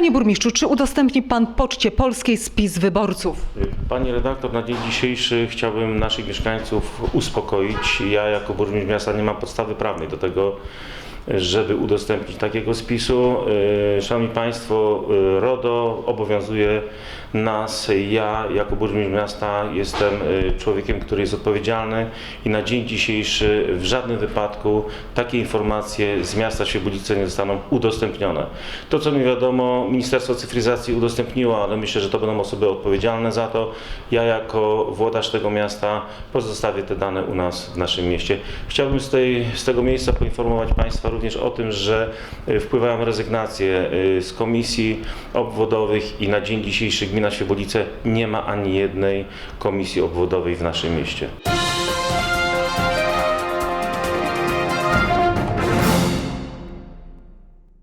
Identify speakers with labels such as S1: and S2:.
S1: Panie burmistrzu, czy udostępni pan Poczcie Polskiej spis wyborców?
S2: Pani redaktor, na dzień dzisiejszy chciałbym naszych mieszkańców uspokoić. Ja jako burmistrz miasta nie mam podstawy prawnej do tego, żeby udostępnić takiego spisu. Yy, Szanowni Państwo, yy, RODO obowiązuje nas. Ja jako burmistrz miasta jestem yy, człowiekiem, który jest odpowiedzialny i na dzień dzisiejszy w żadnym wypadku takie informacje z miasta Świebodzice nie zostaną udostępnione. To co mi wiadomo, Ministerstwo Cyfryzacji udostępniło, ale myślę, że to będą osoby odpowiedzialne za to. Ja jako włodarz tego miasta pozostawię te dane u nas w naszym mieście. Chciałbym z, tej, z tego miejsca poinformować Państwa również o tym, że y, wpływają rezygnacje y, z komisji obwodowych i na dzień dzisiejszy gmina Świebodzice nie ma ani jednej komisji obwodowej w naszym mieście.